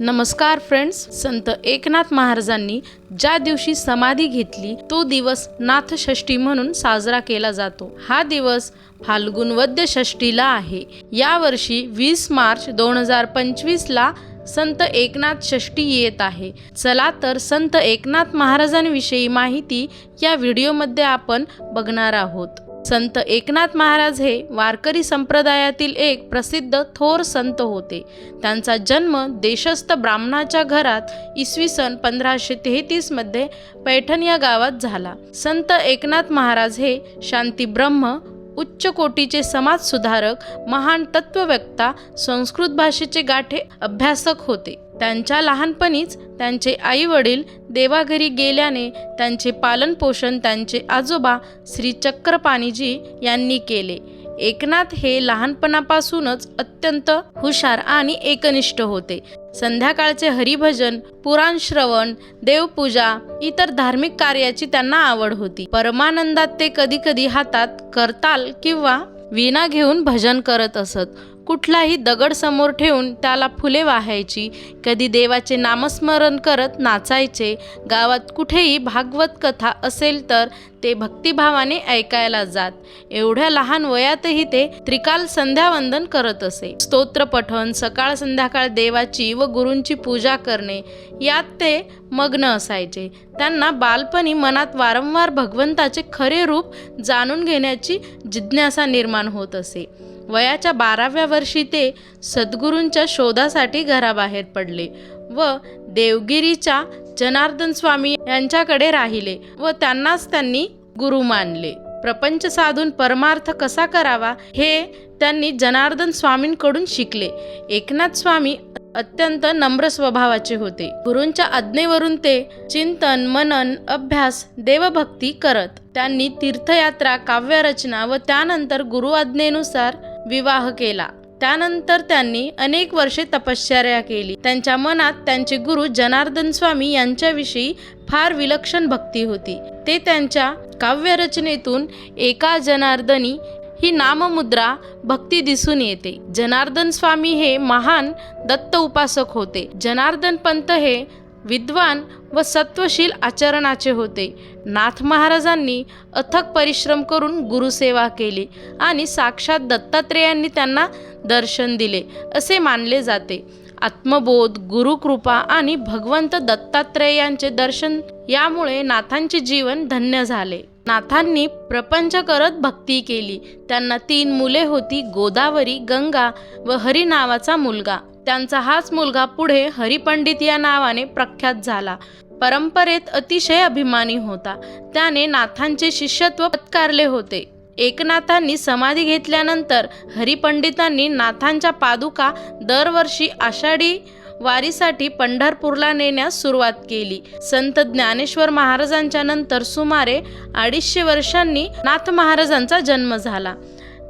नमस्कार फ्रेंड्स संत एकनाथ महाराजांनी ज्या दिवशी समाधी घेतली तो दिवस नाथषष्ठी म्हणून साजरा केला जातो. हा दिवस फाल्गुन वद्य षष्टीला आहे यावर्षी वीस मार्च दोन हजार पंचवीसला संत एकनाथ षष्ठी येत आहे. चला तर संत एकनाथ महाराजांविषयी माहिती या व्हिडिओमध्ये आपण बघणार आहोत. संत एकनाथ महाराज हे वारकरी संप्रदायातील एक प्रसिद्ध थोर संत होते. त्यांचा जन्म देशस्थ ब्राह्मणाच्या घरात इसवी सन पंधराशे तेहतीसमध्ये पैठण या गावात झाला. संत एकनाथ महाराज हे शांती ब्रह्म उच्च कोटीचे समाज सुधारक महान तत्वव्यक्ता संस्कृत भाषेचे गाठे अभ्यासक होते. त्यांच्या लहानपणीच त्यांचे आई वडील देवाघरी गेल्याने त्यांचे पालनपोषण त्यांचे आजोबा श्री चक्रपाणीजी यांनी केले. एकनाथ हे लहानपणापासूनच अत्यंत हुशार आणि एकनिष्ठ होते. संध्याकाळचे हरिभजन पुराण श्रवण देवपूजा इतर धार्मिक कार्याची त्यांना आवड होती. परमानंदात ते कधी कधी हातात करताल किंवा वीणा घेऊन भजन करत असत. कुठलाही दगड समोर ठेवून त्याला फुले वाहायची. कधी देवाचे नामस्मरण करत नाचायचे. गावात कुठेही भागवत कथा असेल तर ते भक्तिभावाने ऐकायला जात. एवढ्या लहान वयातही ते त्रिकाल संध्यावंदन करत असे. स्तोत्र पठण सकाळ संध्याकाळ देवाची व गुरूंची पूजा करणे यात ते मग्न असायचे. त्यांना बालपणी मनात वारंवार भगवंताचे खरे रूप जाणून घेण्याची जिज्ञासा निर्माण होत असे. वयाच्या बाराव्या वर्षी ते सद्गुरूंच्या शोधासाठी घराबाहेर पडले व देवगिरीच्या जनार्दन स्वामी यांच्याकडे राहिले व त्यांनाच त्यांनी गुरु मानले. प्रपंच साधून परमार्थ कसा करावा हे त्यांनी जनार्दन स्वामींकडून शिकले. एकनाथ स्वामी अत्यंत नम्र स्वभावाचे होते. गुरूंच्या आज्ञेवरून ते चिंतन मनन अभ्यास देवभक्ती करत. त्यांनी तीर्थयात्रा काव्यरचना व त्यानंतर गुरु आज्ञेनुसार विवाह केला. त्यानंतर त्यांनी अनेक वर्षे तपश्चर्या केली. त्यांच्या मनात त्यांचे गुरु जनार्दन स्वामी यांच्याविषयी फार विलक्षण भक्ती होती. ते त्यांच्या काव्यरचनेतून एका जनार्दनी ही नाममुद्रा भक्ती दिसून येते. जनार्दन स्वामी हे महान दत्त उपासक होते. जनार्दन पंत हे विद्वान व सत्वशील आचरणाचे होते. नाथ महाराजांनी अथक परिश्रम करून गुरुसेवा केली आणि साक्षात दत्तात्रेयांनी त्यांना दर्शन दिले असे मानले जाते. आत्मबोध गुरुकृपा आणि भगवंत दत्तात्रेयांचे दर्शन यामुळे नाथांचे जीवन धन्य झाले. नाथांनी प्रपंच करत भक्ती केली. त्यांना तीन मुले होती गोदावरी गंगा व हरी नावाचा मुलगा. त्यांचा हाच मुलगा पुढे हरिपंडित या नावाने प्रख्यात झाला. परंपरेत अतिशय अभिमानी होता. त्याने नाथांचे शिष्यत्व पत्कारले होते. एकनाथांनी समाधी घेतल्यानंतर हरिपंडितांनी नाथांच्या पादुका दरवर्षी आषाढी वारीसाठी पंढरपूरला नेण्यास सुरुवात केली. संत ज्ञानेश्वर महाराजांच्या नंतर सुमारे अडीचशे वर्षांनी नाथ महाराजांचा जन्म झाला.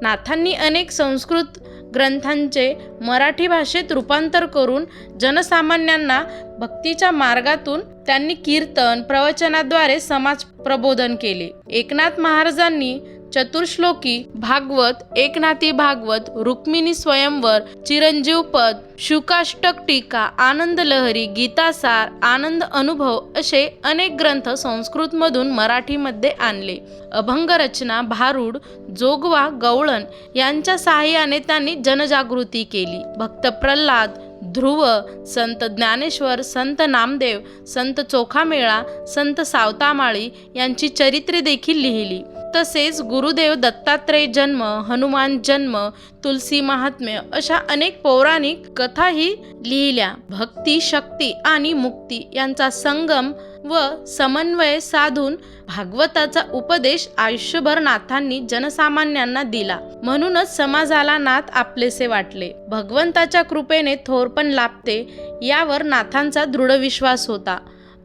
नाथांनी अनेक संस्कृत ग्रंथांचे मराठी भाषेत रूपांतर करून जनसामान्यांना भक्तीच्या मार्गातून त्यांनी कीर्तन प्रवचनाद्वारे समाज प्रबोधन केले. एकनाथ महाराजांनी चतुर्श्लोकी भागवत एकनाथी भागवत रुक्मिणी स्वयंवर चिरंजीव पद शुकाष्टक टीका आनंद लहरी गीतासार आनंद अनुभव असे अनेक ग्रंथ संस्कृतमधून मराठीमध्ये आणले. अभंग रचना भारूड जोगवा गवळण यांच्या सहाय्याने त्यांनी जनजागृती केली. भक्त प्रल्हाद ध्रुव संत ज्ञानेश्वर संत नामदेव संत चोखामेळा संत सावतामाळी यांची चरित्रे देखील लिहिली. तसेच गुरुदेव दत्तात्रय जन्म हनुमान जन्म तुलसी महात्म्य अशा अनेक पौराणिक कथाही लिहिल्या. भक्ती शक्ती आणि मुक्ती यांचा संगम व समन्वय साधून भागवताचा उपदेश आयुष्यभर नाथांनी जनसामान्यांना दिला. म्हणूनच समाजाला नाथ आपलेसे वाटले. भगवंताच्या कृपेने थोरपण लाभते यावर नाथांचा दृढ विश्वास होता.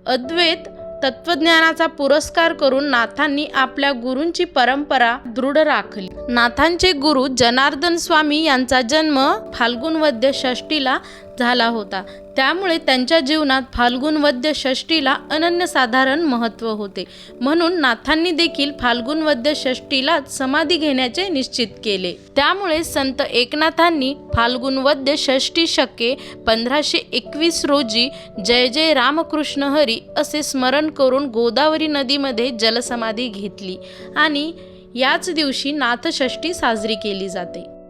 अद्वैत तत्वज्ञानाचा पुरस्कार करून नाथांनी आपल्या गुरूंची परंपरा दृढ राखली. नाथांचे गुरु जनार्दन स्वामी यांचा जन्म फाल्गुन वद्य षष्टीला झाला होता. त्यामुळे त्यांच्या जीवनात फाल्गुन वद्य षष्टीला अनन्यसाधारण महत्त्व होते. म्हणून नाथांनी देखील फाल्गुन वद्य षष्टीलाच समाधी घेण्याचे निश्चित केले. त्यामुळे संत एकनाथांनी फाल्गुन वद्य षष्टी शके पंधराशे एकवीस रोजी जय जय रामकृष्ण हरी असे स्मरण करून गोदावरी नदीमध्ये जलसमाधी घेतली आणि याच दिवशी नाथषष्ठी साजरी केली जाते.